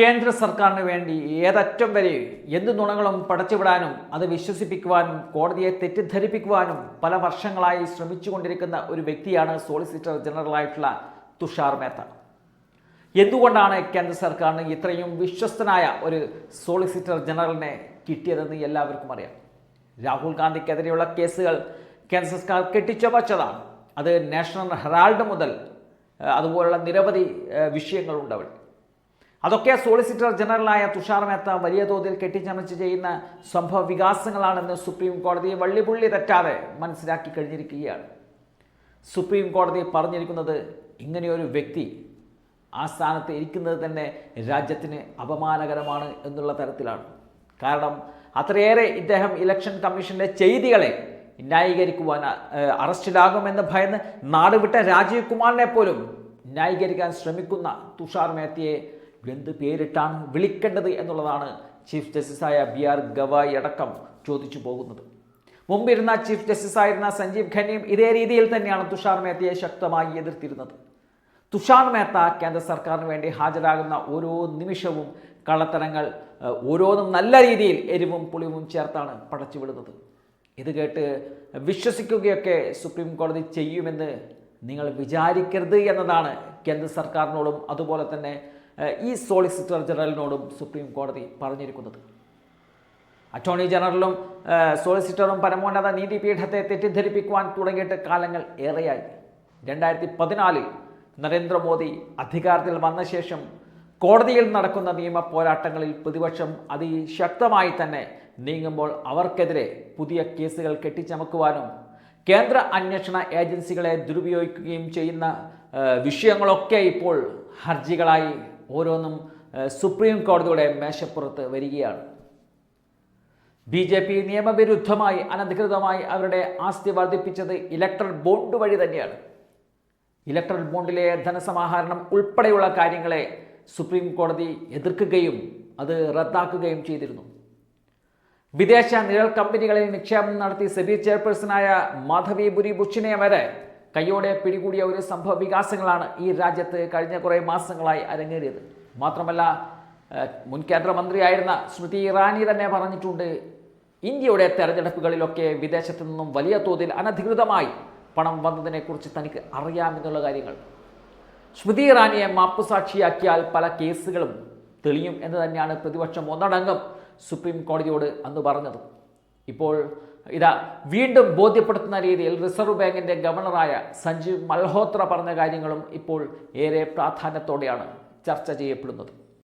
കേന്ദ്ര സർക്കാരിന് വേണ്ടി ഏതറ്റം വരെ എന്ത് നുണകളും പടച്ചുവിടാനും അത് വിശ്വസിപ്പിക്കുവാനും കോടതിയെ തെറ്റിദ്ധരിപ്പിക്കുവാനും പല വർഷങ്ങളായി ശ്രമിച്ചുകൊണ്ടിരിക്കുന്ന ഒരു വ്യക്തിയാണ് സോളിസിറ്റർ ജനറലായിട്ടുള്ള തുഷാർ മേത്ത. എന്തുകൊണ്ടാണ് കേന്ദ്ര സർക്കാരിന് ഇത്രയും വിശ്വസ്തനായ ഒരു സോളിസിറ്റർ ജനറലിനെ കിട്ടിയതെന്ന് എല്ലാവർക്കും അറിയാം. രാഹുൽ ഗാന്ധിക്കെതിരെയുള്ള കേസുകൾ കേന്ദ്ര സർക്കാർ കെട്ടിച്ചമച്ചതാണ് അത് നാഷണൽ ഹെറാൾഡ് മുതൽ അതുപോലുള്ള നിരവധി വിഷയങ്ങളുണ്ട് അവിടെ. അതൊക്കെ സോളിസിറ്റർ ജനറലായ തുഷാർ മേത്ത വലിയ തോതിൽ കെട്ടിച്ചമച്ച് ചെയ്യുന്ന സംഭവ വികാസങ്ങളാണെന്ന് സുപ്രീം കോടതി വള്ളിപുള്ളി തെറ്റാതെ മനസ്സിലാക്കി കഴിഞ്ഞിരിക്കുകയാണ്. സുപ്രീം കോടതി പറഞ്ഞിരിക്കുന്നത് ഇങ്ങനെയൊരു വ്യക്തി ആ സ്ഥാനത്ത് ഇരിക്കുന്നത് തന്നെ രാജ്യത്തിന് അപമാനകരമാണ് എന്നുള്ള തരത്തിലാണ്. കാരണം അത്രയേറെ ഇദ്ദേഹം ഇലക്ഷൻ കമ്മീഷന്റെ ചെയ്തികളെ ന്യായീകരിക്കുവാൻ അറസ്റ്റിലാകുമെന്ന് ഭയന്ന് നാടുവിട്ട രാജീവ് കുമാറിനെ പോലും ന്യായീകരിക്കാൻ ശ്രമിക്കുന്ന തുഷാർ മേത്തയെ എന്ത് പേരിട്ടാണ് വിളിക്കേണ്ടത് എന്നുള്ളതാണ് ചീഫ് ജസ്റ്റിസായ ബി ആർ ഗവായി അടക്കം ചോദിച്ചു പോകുന്നത്. മുമ്പിരുന്ന ചീഫ് ജസ്റ്റിസ് ആയിരുന്ന സഞ്ജീവ് ഖന്നയും ഇതേ രീതിയിൽ തന്നെയാണ് തുഷാർ മേത്തയെ ശക്തമായി എതിർത്തിരുന്നത്. തുഷാർ മേത്ത കേന്ദ്ര സർക്കാരിന് വേണ്ടി ഹാജരാകുന്ന ഓരോ നിമിഷവും കള്ളത്തരങ്ങൾ ഓരോന്നും നല്ല രീതിയിൽ എരിവും പുളിവും ചേർത്താണ് പടച്ചുവിടുന്നത്. ഇത് കേട്ട് വിശ്വസിക്കുകയൊക്കെ സുപ്രീം കോടതി ചെയ്യുമെന്ന് നിങ്ങൾ വിചാരിക്കരുത് എന്നതാണ് കേന്ദ്ര സർക്കാരിനോടും അതുപോലെ തന്നെ ഈ സോളിസിറ്റർ ജനറലിനോടും സുപ്രീം കോടതി പറഞ്ഞിരിക്കുന്നത്. അറ്റോർണി ജനറലും സോളിസിറ്ററും പരമോന്നത നീതിപീഠത്തെ തെറ്റിദ്ധരിപ്പിക്കുവാൻ തുടങ്ങിയിട്ട് കാലങ്ങൾ ഏറെയായി. രണ്ടായിരത്തി പതിനാലിൽ നരേന്ദ്രമോദി അധികാരത്തിൽ വന്ന ശേഷം കോടതിയിൽ നടക്കുന്ന നിയമ പോരാട്ടങ്ങളിൽ പ്രതിപക്ഷം അതിശക്തമായി തന്നെ നീങ്ങുമ്പോൾ അവർക്കെതിരെ പുതിയ കേസുകൾ കെട്ടിച്ചമക്കുവാനും കേന്ദ്ര അന്വേഷണ ഏജൻസികളെ ദുരുപയോഗിക്കുകയും ചെയ്യുന്ന വിഷയങ്ങളൊക്കെ ഇപ്പോൾ ഹർജികളായി ഓരോന്നും സുപ്രീം കോടതിയുടെ മേശപ്പുറത്ത് വരികയാണ്. ബി ജെ പി നിയമവിരുദ്ധമായി അനധികൃതമായി അവരുടെ ആസ്തി വർദ്ധിപ്പിച്ചത് ഇലക്ട്രൽ ബോണ്ട് വഴി തന്നെയാണ്. ഇലക്ട്രൽ ബോണ്ടിലെ ധനസമാഹരണം ഉൾപ്പെടെയുള്ള കാര്യങ്ങളെ സുപ്രീം കോടതി എതിർക്കുകയും അത് റദ്ദാക്കുകയും ചെയ്തിരുന്നു. വിദേശ നിഴൽ കമ്പനികളിൽ നിക്ഷേപം നടത്തി സെബി ചെയർപേഴ്സണായ മാധവി ബുരി ബുഷിനെ വരെ കയ്യോടെ പിടികൂടിയ ഒരു സംഭവ വികാസങ്ങളാണ് ഈ രാജ്യത്ത് കഴിഞ്ഞ കുറേ മാസങ്ങളായി അരങ്ങേറിയത്. മാത്രമല്ല മുൻ കേന്ദ്രമന്ത്രിയായിരുന്ന സ്മൃതി ഇറാനി തന്നെ പറഞ്ഞിട്ടുണ്ട് ഇന്ത്യയുടെ തെരഞ്ഞെടുപ്പുകളിലൊക്കെ വിദേശത്തു നിന്നും വലിയ തോതിൽ അനധികൃതമായി പണം വന്നതിനെക്കുറിച്ച് തനിക്ക് അറിയാമെന്നുള്ള കാര്യങ്ങൾ. സ്മൃതി ഇറാനിയെ മാപ്പുസാക്ഷിയാക്കിയാൽ പല കേസുകളും തെളിയും എന്ന് തന്നെയാണ് പ്രതിപക്ഷം ഒന്നടങ്കം സുപ്രീം കോടതിയോട് അന്ന് പറഞ്ഞത്. ഇപ്പോൾ ഇതാ വീണ്ടും ബോധ്യപ്പെടുത്തുന്ന രീതിയിൽ റിസർവ് ബാങ്കിന്റെ ഗവർണറായ സഞ്ജീവ് മൽഹോത്ര പറഞ്ഞ കാര്യങ്ങളും ഇപ്പോൾ ഏറെ പ്രാധാന്യത്തോടെയാണ് ചർച്ച ചെയ്യപ്പെടുന്നത്.